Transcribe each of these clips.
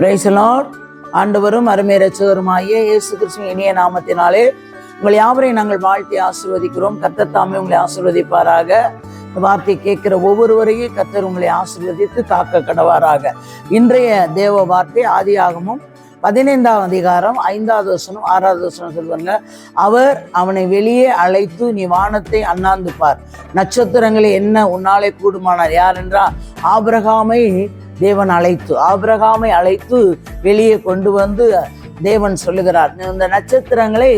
பிரைசலாட் ஆண்டவரும் அருமை ரட்சகருமாகிய இயேசு கிருஷ்ணன் இனிய நாமத்தினாலே உங்கள் யாவரையும் நாங்கள் வாழ்த்தி ஆசிர்வதிக்கிறோம். கத்தர் தாமே உங்களை ஆசிர்வதிப்பாராக. வார்த்தை கேட்கிற ஒவ்வொருவரையும் கத்தர் உங்களை ஆசீர்வதித்து காக்க கடவாராக. இன்றைய தேவ வார்த்தை ஆதியாகமும் பதினைந்தாம் அதிகாரம் ஐந்தாவது வசனம் ஆறாவது வசனம் சொல்லுவாங்க. அவர் அவனை வெளியே அழைத்து நீ வானத்தை அண்ணாந்து பார். நட்சத்திரங்களை என்ன உன்னாலே கூடுமானார்? யார் என்றால் ஆபிரகாமை தேவன் அழைத்து ஆபிரகாமை அழைத்து வெளியே கொண்டு வந்து தேவன் சொல்லுகிறார். இந்த நட்சத்திரங்களை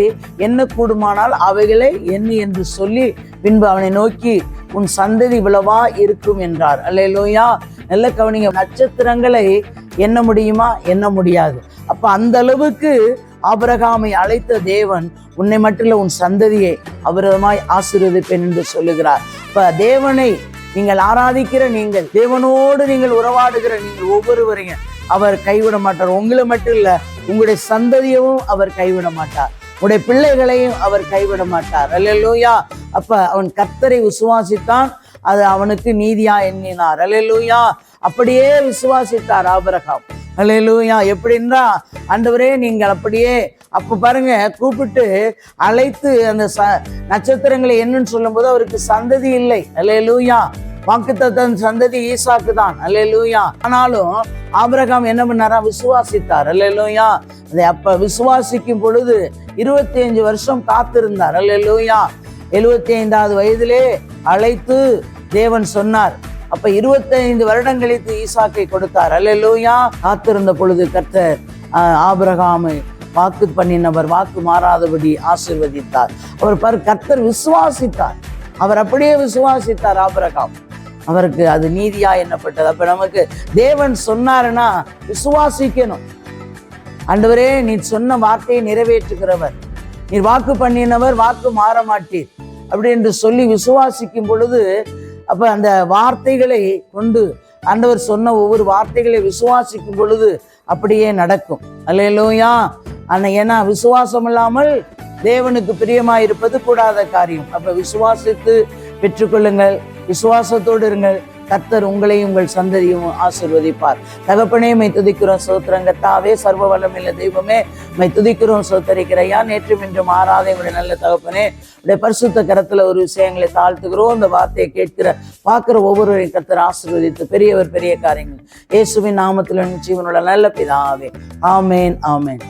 என்ன கூடுமானால் அவைகளை எண்ணி என்று சொல்லி பின்பு அவனை நோக்கி உன் சந்ததி விளவா இருக்கும் என்றார். அல்லையிலோயா நல்ல கவனிங்க நட்சத்திரங்களை எண்ண முடியுமா? எண்ண முடியாது. அப்ப அந்த அளவுக்கு ஆபிரகாமை அழைத்த தேவன் உன்னை மட்டும் உன் சந்ததியை அவரமாய் ஆசீர்வதிப்பேன் என்று சொல்லுகிறார். இப்ப தேவனை நீங்கள் ஆராதிக்கிற நீங்கள் தேவனோடு நீங்கள் உறவாடுகிற நீங்கள் ஒவ்வொருவரையும் அவர் கைவிட மாட்டார். உங்களை மட்டும் இல்ல உங்களுடைய சந்ததியவும் அவர் கைவிட மாட்டார். உடைய பிள்ளைகளையும் அவர் கைவிட மாட்டார். அல்லேலூயா. அப்ப அவன் கர்த்தரை விசுவாசித்தான் அது அவனுக்கு நீதியா எண்ணினார். அலையலூயா அப்படியே விசுவாசித்தார் ஆபிரகாம். அலையலூயா எப்படின்னா ஆண்டவரே நீங்கள் அப்படியே அப்ப பாருங்க கூப்பிட்டு அழைத்து அந்த ச நட்சத்திரங்களை என்னன்னு சொல்லும்போது அவருக்கு சந்ததி இல்லை. அலையலூயா வாக்குத்தத்தன் சந்ததி ஈசாக்கு தான். அல்லேலூயா ஆனாலும் ஆபிரகாம் என்ன பண்ணாரா? விசுவாசித்தார். அல்லேலூயா அதை அப்ப விசுவாசிக்கும் பொழுது இருபத்தி அஞ்சு வருஷம் காத்திருந்தார். அல்லேலூயா எழுபத்தி ஐந்தாவது வயதிலே அழைத்து தேவன் சொன்னார். அப்ப இருபத்தைந்து வருடம் கழித்து ஈசாக்கை கொடுத்தார். அல்லா காத்திருந்த பொழுது கர்த்தர் ஆஹ், ஆபிரகாமை வாக்கு பண்ணினவர் வாக்கு மாறாதபடி ஆசிர்வதித்தார். அவர் பர் கர்த்தர் விசுவாசித்தார். அவர் அப்படியே விசுவாசித்தார் ஆபிரகாம். அவருக்கு அது நீதியா என்னப்பட்டது அப்ப நமக்கு தேவன் சொன்னாருன்னா விசுவாசிக்கணும். ஆண்டவரே நீ சொன்ன வார்த்தையை நிறைவேற்றுகிறவர். நீர் வாக்கு பண்ணினவர் வாக்கு மாற மாட்டீர். அப்படி என்று சொல்லி விசுவாசிக்கும் பொழுது அப்போ அந்த வார்த்தைகளை கொண்டு ஆண்டவர் சொன்ன ஒவ்வொரு வார்த்தைகளை விசுவாசிக்கும் பொழுது அப்படியே நடக்கும். அல்லையிலோயா ஆனால் ஏன்னா விசுவாசம் இல்லாமல் தேவனுக்கு பிரியமாயிருப்பது கூடாத காரியம். அப்போ விசுவாசித்து பெற்றுக்கொள்ளுங்கள். விசுவாசத்தோடு இருங்கள். கர்த்தர் உங்களையும் உங்கள் சந்ததியும் ஆசிர்வதிப்பார். தகப்பனே மை துதிக்கிறோம் சோத்திரங்கத்தாவே சர்வ வல்லமில்ல தெய்வமே. மை துதிக்கிறோம் சோத்தரிக்கிறையா நேற்று இன்றும் மாறாத எங்களுடைய நல்ல தகப்பனே உடைய பரிசுத்த கரத்துல ஒரு விஷயங்களை தாழ்த்துகிறோம். இந்த வார்த்தையை கேட்கிற பார்க்குற ஒவ்வொருவரையும் கர்த்தர் ஆசிர்வதித்து பெரியவர் பெரிய காரியங்கள். இயேசுவின் நாமத்தில் ஜீவனுள்ள நல்ல பிதாவே. ஆமேன் ஆமேன்.